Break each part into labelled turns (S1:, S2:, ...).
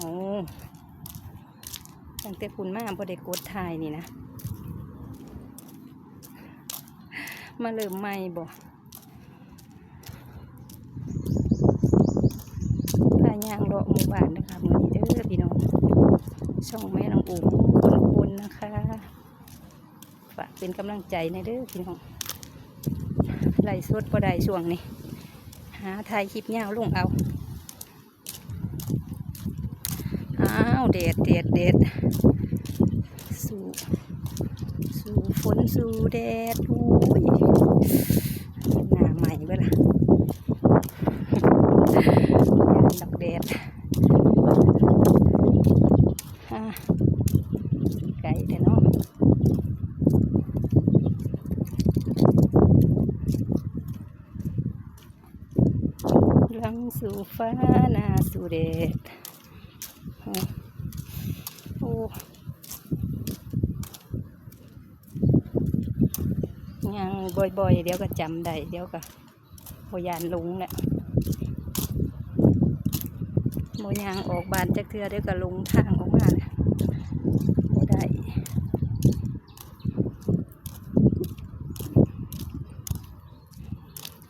S1: เอาตั้งแต่คุณมาบ่ได้กดถ่ายนี่นะ มาเริ่มใหม่บ่พายางเลาะหมู่บ้านนะคะมื้อนี้เด้อพี่น้อง ช่องแม่น้องอุ๋มคนคนนะคะ ฝากเป็นกำลังใจในเด้อพี่น้องไล่สดบ่ได้ช่วงนี้ หาถ่ายคลิปยาวลงเอา อ้าว เด็ดเด็ดเด็ดสู่สู่ฝนสู่แดดโอ้ยหน้าใหม่เวล่ะยานดอกแดดไก่เด้เนาะลังสู่ฟ้าหน้าสู่แดด ยังบ่อยๆ เดี๋ยวก็จำได้เดี๋ยวก็พยานลุงแหละโมยางออกบานจากเทือเดี๋ยวก็ลุงทางออกมาแหละบ่ได้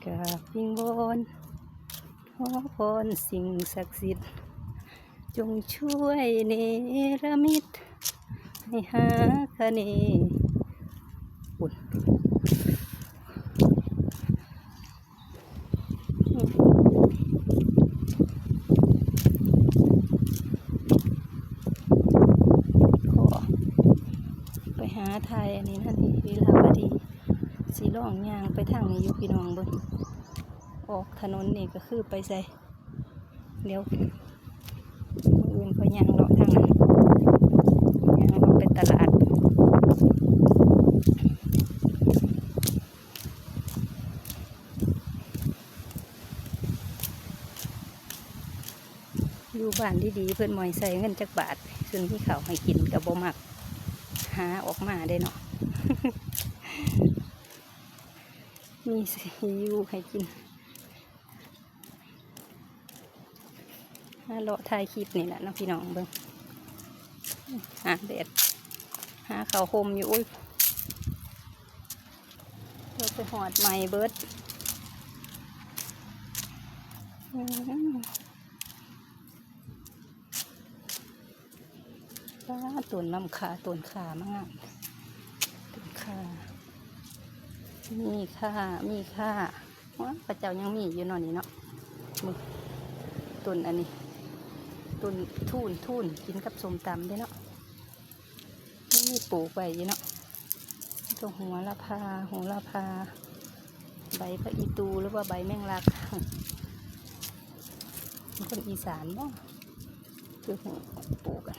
S1: กับวิงวอนขอพรสิ่งศักดิ์สิทธิ์ จงช่วยเนรมิตให้หาคะเนอุ่นขอไปหาไทยอันนี้นั่นนี่วิลาวดีสีร่องยางไปทางนี้ยู่พี่น้องเบิ้งออกถนนนี่ก็คือไปใส่เดี๋ยว ยังเลาะทางนั้นยังเลาะไปตลาดอยู่บ้านดีๆเพื่อนมอยใส่เงินจักบาทซึ่งที่เขาให้กินกับบ่มักหาออกมาได้เนาะมีสิอยู่ให้กิน หาเลาะถ่ายคลิปนี่แหละเนาะพี่น้องเบิ่งหาแดดหาเขาคมอยู่อุ้ยเราไปหอดใหม่เบิดอืมป้าตุนลำขาตุนขามากตุนขามีค่า มีค่าว้าพระเจ้ายังมีอยู่นอนนี่เนาะมึงตุนอันนี้ ตุนทูนทูนกินกับสมตำได้เนาะนี่มีปลูกไว้อยู่เนาะตัวหัวละพาหัวละพา ใบพระอีตูหรือว่าใบแมงลักเป็นคนอีสานเนาะคือหัวปลูกอะ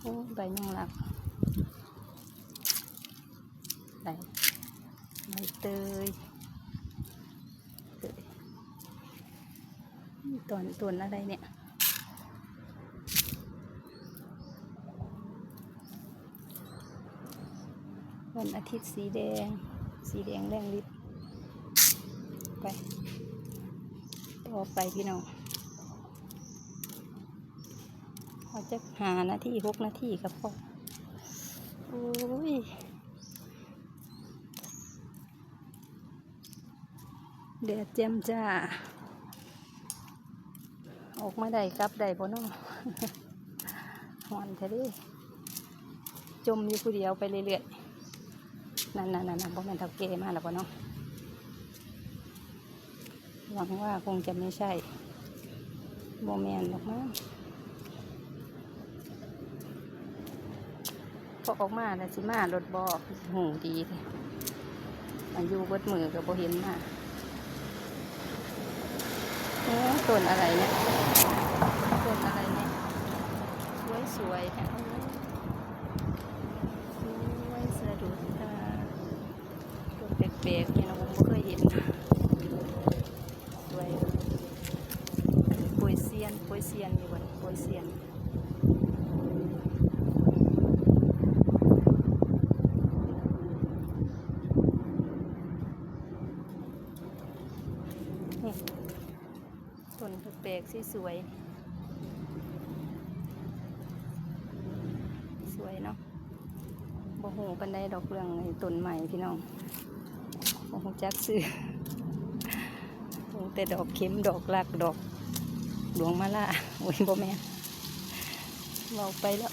S1: โอ้ใบแมงลักใบใบเตยเตยนี่ต้นต้นอะไรเนี่ย วันอาทิตย์สีแดง สีแดงแรงลิบไปต่อไปพี่น้องเขาจะหานาทีหกนาทีครับพ่อโอ้ยแดดแจ่มจ้า ออกมาได้กลับได้บ่น้องหอนแท้ดิจมอยู่ผู้เดียวไปเรื่อยๆ นั่นนั่นนั่นบ่แม่นเท่าเกมาแล้วบ่เนาะหวังว่าคงจะไม่ใช่บ่แม่นหรอกมั้งพอออกมาแล้วสิมารถบ่หูดีเลยอายุเบิดมือก็บ่เห็นมาโอ้ต้นอะไรเนี่ยต้นอะไรเนี่ยสวยสวยๆค่ะ ดเนี่ยนะผมก็เคยเห็นด้วยปวยเซียนปวยเซียนอยู่บนปวยเซียนนี่ต้นแปลกสวยสวยเนาะบ่หูปันได้ดอกเรืองต้นใหม่พี่น้อง โอ้โหจักซื้อแต่ดอกเข็มดอกลักดอกหลวงมาล่าโอ้ยบ่แม่เราไปแล้ว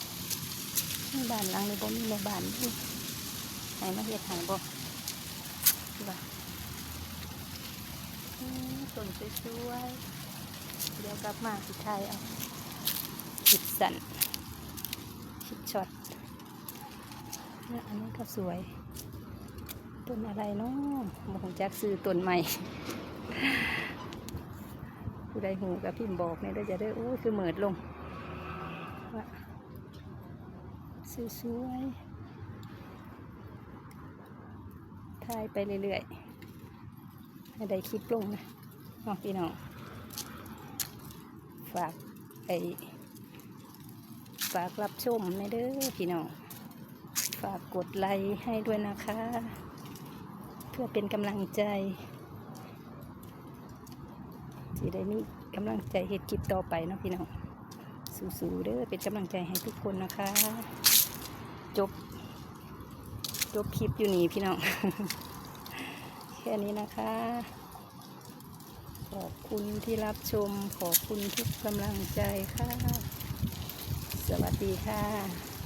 S1: บ้านหลังนี้บ่มีแม่บ้านอยู่ไหนมาเฮ็ดหายบ่บ่าต้นสวยๆเดี๋ยวกลับมาสุดท้ายเอาจิบสันชิดช็อตอันนี้ก็สวย ต้นอะไรเนาะมองจักซื้อต้นใหม่ผู้ใดหูกับพิมพ์บอกเนี่ยเด้จะได้โอ้ยคือเหมิดลงว่าสวยๆถ่ายไปเรื่อยๆให้ได้คลิปลงนะน้องพี่น้องฝากไอฝากรับชมในเด้อพี่น้องฝากกดไลค์ให้ด้วยนะคะ พื่อเป็นกำลังใจที่ได้มีกำลังใจเฮ็ดคลิปต่อไปเนาะพี่น้องสู้ๆเด้อเป็นกำลังใจให้ทุกคนนะคะ จบ จบคลิปอยู่นี่พี่น้อง แค่นี้นะคะ ขอบคุณที่รับชม ขอบคุณทุกกำลังใจค่ะ สวัสดีค่ะ